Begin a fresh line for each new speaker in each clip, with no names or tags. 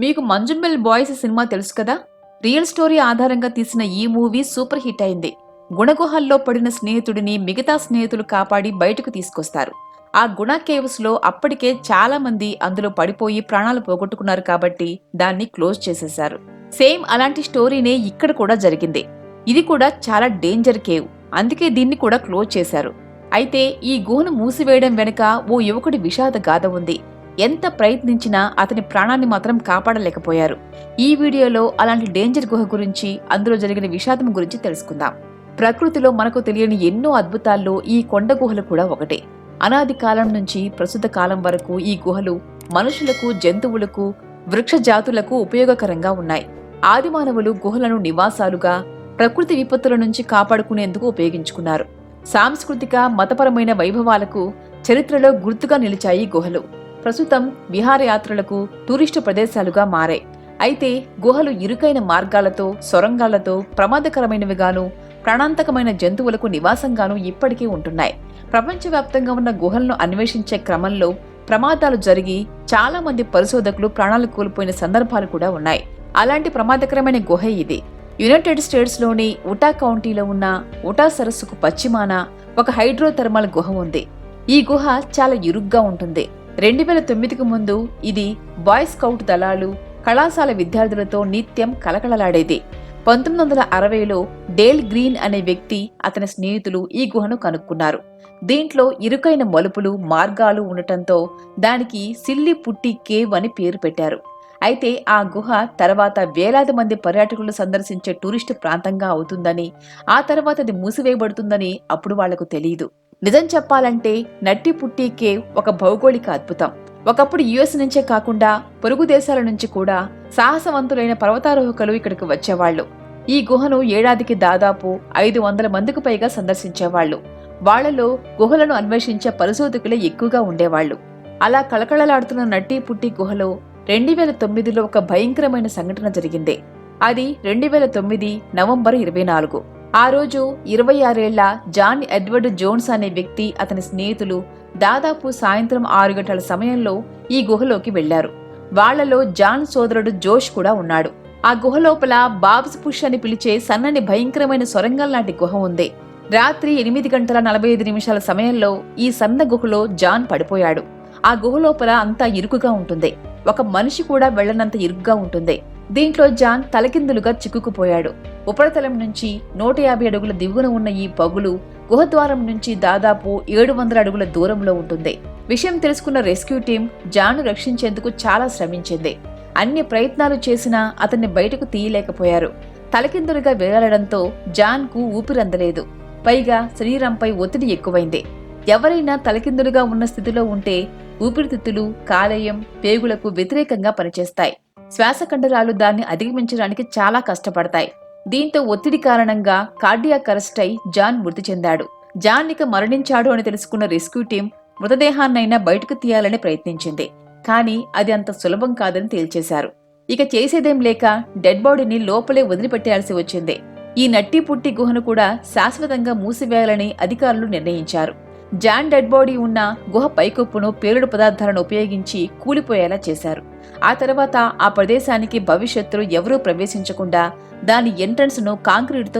మీకు Muzammil boys cinema తెలుసు కదా? రియల్ స్టోరీ ఆధారంగా తీసిన ఈ మూవీ సూపర్ హిట్ అయింది. గుణగుహల్లో పడిన స్నేహితుడిని మిగతా స్నేహితులు కాపాడి బయటకు తీసుకొస్తారు. ఆ గుణ కేవ్స్లో అప్పటికే చాలా మంది అందులో పడిపోయి ప్రాణాలు పోగొట్టుకున్నారు కాబట్టి దాన్ని క్లోజ్ చేసేశారు. సేమ్ అలాంటి స్టోరీనే ఇక్కడ కూడా జరిగింది. ఇది కూడా చాలా డేంజర్ కేవ్. అందుకే దీన్ని కూడా క్లోజ్ చేశారు. అయితే ఈ గుహను మూసివేయడం వెనుక ఓ యువకుడి విషాద గాథ ఉంది. ఎంత ప్రయత్నించినా అతని ప్రాణాన్ని మాత్రం కాపాడలేకపోయారు. ఈ వీడియోలో అలాంటి డేంజర్ గుహ గురించి అందులో జరిగిన విషాదం గురించి తెలుసుకుందాం. ప్రకృతిలో మనకు తెలియని ఎన్నో అద్భుతాల్లో ఈ కొండ గుహలు కూడా ఒకటే. అనాది కాలం నుంచి ప్రస్తుత కాలం వరకు ఈ గుహలు మనుషులకు జంతువులకు వృక్ష జాతులకు ఉపయోగకరంగా ఉన్నాయి. ఆదిమానవులు గుహలను నివాసాలుగా ప్రకృతి విపత్తుల నుంచి కాపాడుకునేందుకు ఉపయోగించుకున్నారు. సాంస్కృతిక మతపరమైన వైభవాలకు చరిత్రలో గుర్తుగా నిలిచాయి గుహలు. ప్రస్తుతం విహారయాత్రలకు టూరిస్టు ప్రదేశాలుగా మారాయి అయితే గుహలు ఇరుకైన మార్గాలతో సొరంగాలతో ప్రమాదకరమైనవిగాను ప్రాణాంతకమైన జంతువులకు నివాసంగాను ఇప్పటికీ ఉంటున్నాయి. ప్రపంచవ్యాప్తంగా ఉన్న గుహలను అన్వేషించే క్రమంలో ప్రమాదాలు జరిగి చాలా మంది పరిశోధకులు ప్రాణాలు కోల్పోయిన సందర్భాలు కూడా ఉన్నాయి. అలాంటి ప్రమాదకరమైన గుహ ఇది. యునైటెడ్ స్టేట్స్లోని ఉటా కౌంటీలో ఉన్న ఉటా సరస్సుకు పశ్చిమాన ఒక హైడ్రోథర్మల్ గుహ ఉంది. ఈ గుహ చాలా ఇరుగ్గా ఉంటుంది. రెండు వేల తొమ్మిదికి ముందు ఇది బాయ్ స్కౌట్ దళాలు కళాశాల విద్యార్థులతో నిత్యం కలకలలాడేది. పంతొమ్మిది వందల అరవైలో డేల్ గ్రీన్ అనే వ్యక్తి అతని స్నేహితులు ఈ గుహను కనుక్కున్నారు. దీంట్లో ఇరుకైన మలుపులు మార్గాలు ఉండటంతో దానికి సిల్లి పుట్టి కేవ్ అని పేరు పెట్టారు. అయితే ఆ గుహ తర్వాత వేలాది మంది పర్యాటకులు సందర్శించే టూరిస్టు ప్రాంతంగా అవుతుందని ఆ తర్వాత అది మూసివేయబడుతుందని అప్పుడు వాళ్ళకు తెలియదు నిజం చెప్పాలంటే నట్టి పుట్టి కేవ్ ఒక భౌగోళిక అద్భుతం. ఒకప్పుడు యుఎస్ నుంచే కాకుండా పొరుగు దేశాల నుంచి కూడా సాహసవంతులైన పర్వతారోహకులు ఇక్కడికి వచ్చేవాళ్ళు ఈ గుహను ఏడాదికి దాదాపు ఐదు వందల మందికి పైగా సందర్శించేవాళ్ళు వాళ్ళలో గుహలను అన్వేషించే పరిశోధకులే ఎక్కువగా ఉండేవాళ్ళు అలా కళకళలాడుతున్న నట్టి పుట్టి గుహలో రెండు వేల తొమ్మిదిలో ఒక భయంకరమైన సంఘటన జరిగింది. అది రెండు వేల తొమ్మిది నవంబర్ ఇరవై నాలుగు. ఆ రోజు ఇరవై ఆరేళ్ళ జాన్ ఎడ్వర్డ్ జోన్స్ అనే వ్యక్తి అతని స్నేహితులు దాదాపు సాయంత్రం ఆరు గంటల సమయంలో ఈ గుహలోకి వెళ్ళారు వాళ్ళలో జాన్ సోదరుడు జోష్ కూడా ఉన్నాడు. ఆ గుహ లోపల బాబ్స్ పుష్ అని పిలిచే సన్నని భయంకరమైన సొరంగం లాంటి గుహ ఉంది. రాత్రి ఎనిమిది గంటల నలభై ఐదు నిమిషాల సమయంలో ఈ సన్న గుహలో జాన్ పడిపోయాడు. ఆ గుహ లోపల అంతా ఇరుకుగా ఉంటుంది. ఒక మనిషి కూడా వెళ్ళనంత ఇరుగ్గా ఉంటుంది. దీంట్లో జాన్ తలకిందులుగా చిక్కుకుపోయాడు. ఉపరితలం నుంచి నూట యాభై అడుగుల దిగువన ఉన్న ఈ పగులు గుహద్వారం నుంచి దాదాపు ఏడు వందల అడుగుల దూరంలో ఉంటుంది. విషయం తెలుసుకున్న రెస్క్యూ టీం జాన్ను రక్షించేందుకు చాలా శ్రమించింది. అన్ని ప్రయత్నాలు చేసినా అతన్ని బయటకు తీయలేకపోయారు. తలకిందులుగా వేలాడడంతో జాన్కు ఊపిరందలేదు. పైగా శరీరంపై ఒత్తిడి ఎక్కువైంది. ఎవరైనా తలకిందులుగా ఉన్న స్థితిలో ఉంటే ఊపిరితిత్తులు కాలేయం పేగులకు వ్యతిరేకంగా పనిచేస్తాయి. శ్వాస కండరాలు దాన్ని అధిగమించడానికి చాలా కష్టపడతాయి. దీంతో ఒత్తిడి కారణంగా కార్డియాక్ అరెస్ట్ అయి జాన్ మృతి చెందాడు. జాన్ ఇక మరణించాడు అని తెలుసుకున్న రెస్క్యూ టీం మృతదేహాన్నైనా బయటకు తీయాలని ప్రయత్నించింది. కానీ అది అంత సులభం కాదని తేల్చేశారు. ఇక చేసేదేం లేక డెడ్ బాడీని లోపలే వదిలిపెట్టేయాల్సి వచ్చింది. ఈ నట్టి పుట్టి గుహను కూడా శాశ్వతంగా మూసివేయాలని అధికారులు నిర్ణయించారు. జాన్ డెడ్ బాడీ ఉన్న గుహ పైకప్పును పేలుడు పదార్థాలను ఉపయోగించి కూలిపోయేలా చేశారు. ఆ తర్వాత ఆ ప్రదేశానికి భవిష్యత్తులో ఎవరూ ప్రవేశించకుండా దాని ఎంట్రన్స్ను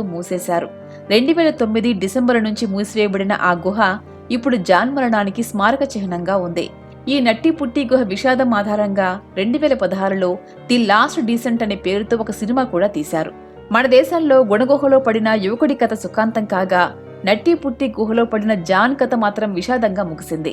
మూసేశారు. రెండు వేల తొమ్మిది డిసెంబర్ నుంచి మూసివేయబడిన ఆ గుహ ఇప్పుడు జాన్ మరణానికి స్మారక చిహ్నంగా ఉంది. ఈ నట్టి పుట్టి గుహ విషాదం ఆధారంగా రెండు వేల పదహారులో ది లాస్ట్ డీసెంట్ అనే పేరుతో ఒక సినిమా కూడా తీశారు. మన దేశంలో గుణగుహలో పడిన యువకుడి కథ సుఖాంతం కాగా నట్టి పుట్టి గుహలో పడిన జాన్ కథ మాత్రం విషాదంగా ముగిసింది.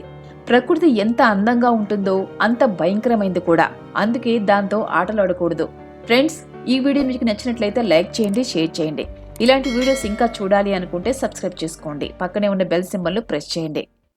ప్రకృతి ఎంత అందంగా ఉంటుందో అంత భయంకరమైంది కూడా. అందుకే దాంతో ఆటలాడకూడదు. ఫ్రెండ్స్ ఈ వీడియో మీకు నచ్చినట్లయితే లైక్ చేయండి షేర్ చేయండి. ఇలాంటి వీడియోస్ ఇంకా చూడాలి అనుకుంటే సబ్స్క్రైబ్ చేసుకోండి. పక్కనే ఉన్న బెల్ సింబల్ను ప్రెస్ చేయండి.